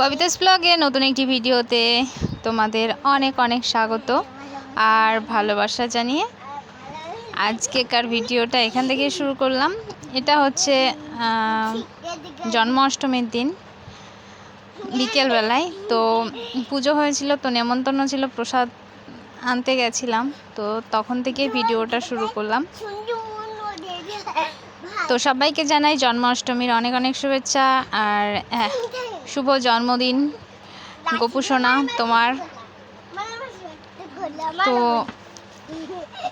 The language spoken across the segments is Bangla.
ববিতাস ব্লগে নতুন একটি ভিডিওতে তোমাদের অনেক অনেক স্বাগত আর ভালোবাসা জানিয়ে আজকেকার ভিডিওটা এখান থেকে শুরু করলাম। এটা হচ্ছে জন্মাষ্টমীর দিন বিকেলবেলায়। তো পুজো হয়েছিল তো নেমন্তন্ন ছিল প্রসাদ আনতে গেছিলাম। তো তখন থেকে ভিডিওটা শুরু করলাম। তো সবাইকে জানাই জন্মাষ্টমীর অনেক অনেক শুভেচ্ছা আর হ্যাঁ, শুভ জন্মদিন গোপুসোনা তোমার। তো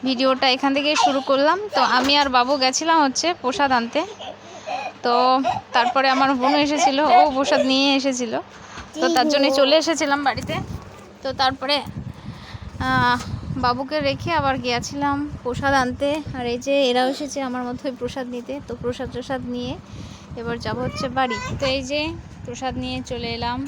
ভিডিওটা এখান থেকে শুরু করলাম। তো আমি আর বাবু গেছিলাম হচ্ছে প্রসাদ আনতে। তো তারপরে আমার বোন এসেছিল, ও প্রসাদ নিয়ে এসেছিল। তো তার জন্য চলে এসেছিলাম বাড়িতে। তো তারপরে বাবুকে রেখে আবার গিয়েছিলাম প্রসাদ আনতে। আর এই যে এরাও এসেছে আমার মতোই প্রসাদ নিতে। তো প্রসাদ প্রসাদ নিয়ে এবার যাব হচ্ছে বাড়ি। তো এই যে প্রসাদ নিয়ে চলে এলাম।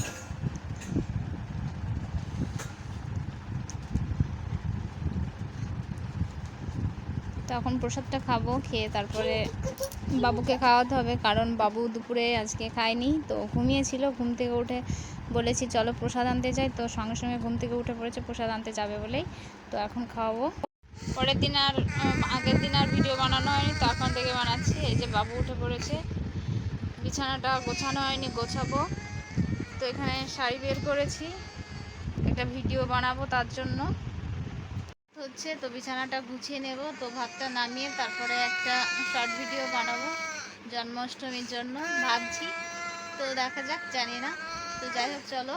তখন প্রসাদটা খাব, খেয়ে তারপরে বাবুকে খাওয়াতে হবে, কারণ বাবু দুপুরে আজকে খায়নি, তো ঘুমিয়েছিল ঘুম থেকে উঠে বলেছি, চলো প্রসাদ আনতে যাই। তো সঙ্গে সঙ্গে ঘুম থেকে উঠে পড়েছে প্রসাদ আনতে যাবে বলেই। তো এখন খাওয়াবো। পরের দিন আর আগের দিন আর ভিডিও বানানো হয়নি, তো এখন থেকে বানাচ্ছি। এই যে বাবু উঠে পড়েছে বিছানাটা গোছানো হয়নি, গোছাবো। তো এখানে শাড়ি বের করেছি, একটা ভিডিও বানাবো তার জন্য। হচ্ছে, তো বিছানাটা গুছিয়ে নেব, তো ভাতটা নামিয়ে তারপরে একটা শর্ট ভিডিও বানাবো জন্মাষ্টমীর জন্য, ভাবছি। তো দেখা যাক, জানি না। তো যাই হোক, চলো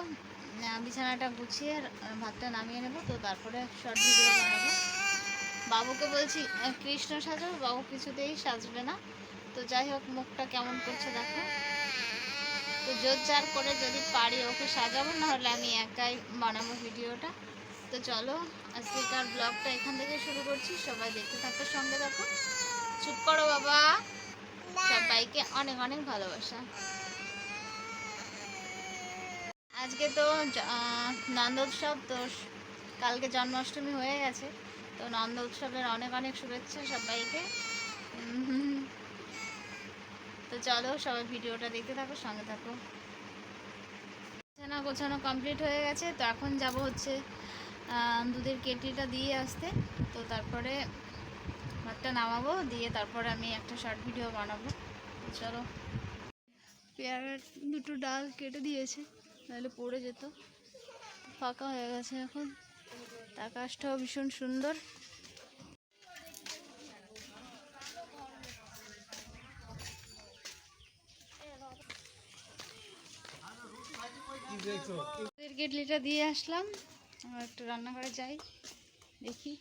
বিছানাটা গুছিয়ে ভাতটা নামিয়ে নেব, তো তারপরে শর্ট ভিডিও বানাবো। বাবুকে বলছি কৃষ্ণ সাজো, বাবু কিছুতেই সাজবে না। তো যাই হোক, মুখটা কেমন করছে দেখো। তো জোর জার করে যদি পারি ওকে সাজাবো, নাহলে আমি একাই বানাবো ভিডিওটা। তো চলো, আজকেকার ব্লগটা এখান থেকে শুরু করছি। সবাই দেখতে থাকো, সঙ্গে দেখো চুপ করো বাবা। সবাইকে অনেক অনেক ভালোবাসা। আজকে তো নন্দোৎসব, তো কালকে জন্মাষ্টমী হয়ে গেছে। তো নন্দ উৎসবের অনেক অনেক শুভেচ্ছা সবাইকে। তো চলো সবাই ভিডিওটা দেখতে থাকো, সঙ্গে থাকো। গোছানো গোছানো কমপ্লিট হয়ে গেছে, তো এখন যাব হচ্ছে দুধের কেটলিটা দিয়ে আসতে। তো তারপরে ভাতটা নামাবো, দিয়ে তারপরে আমি একটা শর্ট ভিডিও বানাবো। চলো। পেয়ারার দুটো ডাল কেটে দিয়েছে, নাহলে পড়ে যেত। ফাঁকা হয়ে গেছে এখন। আকাশটাও ভীষণ সুন্দর। কেটলিটা দিয়ে আসলাম। আমার একটু রান্নাঘরে যাই, দেখি।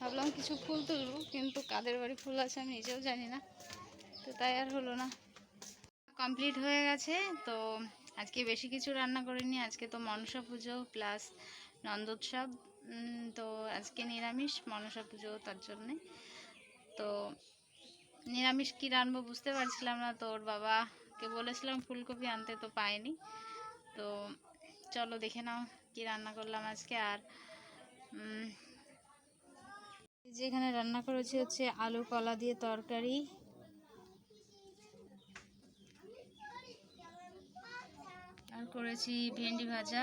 ভাবলাম কিছু ফুল তুলবো, কিন্তু কাদের বাড়ি ফুল আছে আমি নিজেও জানি না। তো তাই আর হলো না। কমপ্লিট হয়ে গেছে, তো আজকে বেশি কিছু রান্না করিনি। আজকে তো মনসা পুজো প্লাস নন্দোৎসব। তো আজকে নিরামিষ, মনসা পুজো তার জন্যে। তো নিরামিষ কী রান্নবো বুঝতে পারছিলাম না। তো ওর বাবাকে বলেছিলাম ফুলকপি আনতে, তো পাইনি। তো চলো দেখে নাও কি রান্না করলাম আজকে আর উম, এই যে এখানে রান্না করেছি হচ্ছে আলু কলা দিয়ে তরকারি। আর করেছি ভেন্ডি ভাজা।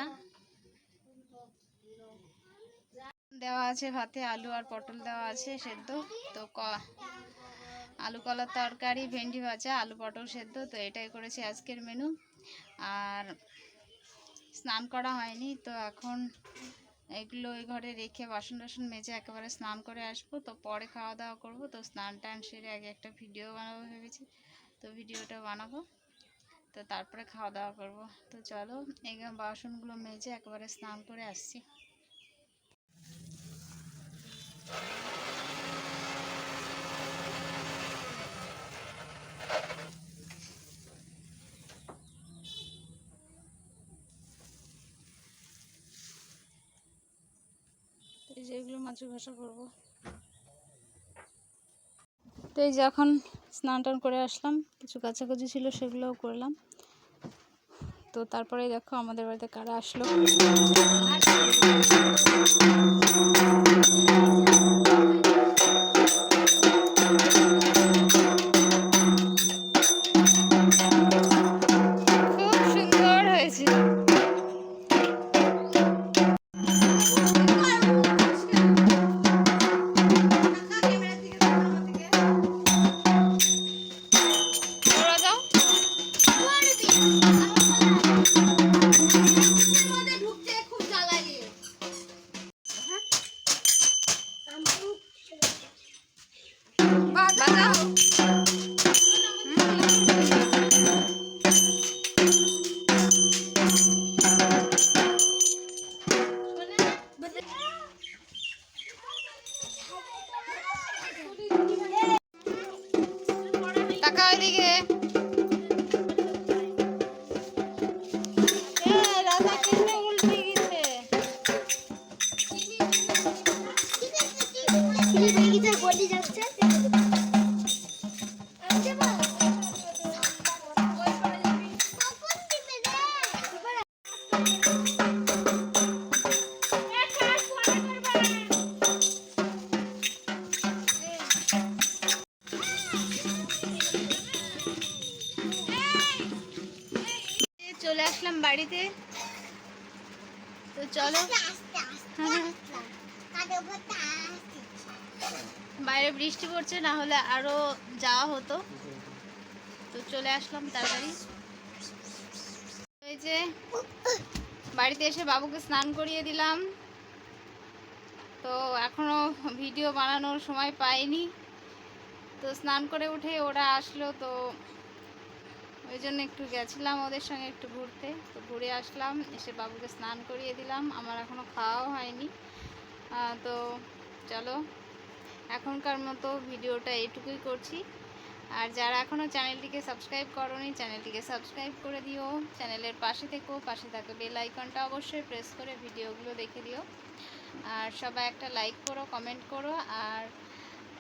দেওয়া আছে ভাতে আলু আর পটল দেওয়া আছে সেদ্ধ। তো ক আলু কলার তরকারি ভেন্ডি ভাজা আলু পটল সেদ্ধ। তো এটাই করেছি আজকের মেনু আর স্নান করা হয়নি, তো এখন এগুলো ওই ঘরে রেখে বাসন টাসন মেজে একেবারে স্নান করে আসব, তো পরে খাওয়া দাওয়া করব, তো স্নান টান সেরে আগে একটা ভিডিও বানাবো ভেবেছি, তো ভিডিওটা বানাবো, তো তারপরে খাওয়া দাওয়া করব, তো চলো এই বাসনগুলো মেজে একেবারে স্নান করে আসছি। এই যে এগুলো মাছ ঘষা করব। তো এই যে এখন স্নান টান করে আসলাম, কিছু কাছাকাছি ছিল সেগুলোও করলাম। তো তারপরে দেখো আমাদের বাড়িতে কারা আসলো। চলে আসলাম বাড়িতে। তো চলো। বাইরে বৃষ্টি পড়ছে না হলে আরও যাওয়া হতো। তো চলে আসলাম তাড়াতাড়ি। এই যে বাড়িতে এসে বাবুকে স্নান করিয়ে দিলাম। তো এখনও ভিডিও বানানোর সময় পাইনি। তো স্নান করে উঠে ওরা আসলো তো ওই জন্য একটু গেছিলাম ওদের সঙ্গে একটু ঘুরতে। তো ঘুরে আসলাম, এসে বাবুকে স্নান করিয়ে দিলাম। আমার এখনও খাওয়াও হয়নি। তো চলো, এখনকার মতো ভিডিওটা এইটুকুই করছি। আর যারা এখনও চ্যানেলটিকে সাবস্ক্রাইব করনি, চ্যানেলটিকে সাবস্ক্রাইব করে দিও। চ্যানেলের পাশে থেকো, পাশে থাকা বেল আইকনটা অবশ্যই প্রেস করে ভিডিওগুলো দেখে দিও। আর সবাই একটা লাইক করো, কমেন্ট করো, আর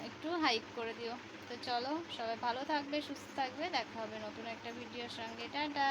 একটু হাইপ করে দিও। তো চলো সবাই ভালো থাকবে সুস্থ থাকবে দেখা হবে নতুন একটা ভিডিওর সঙ্গে। টাটা!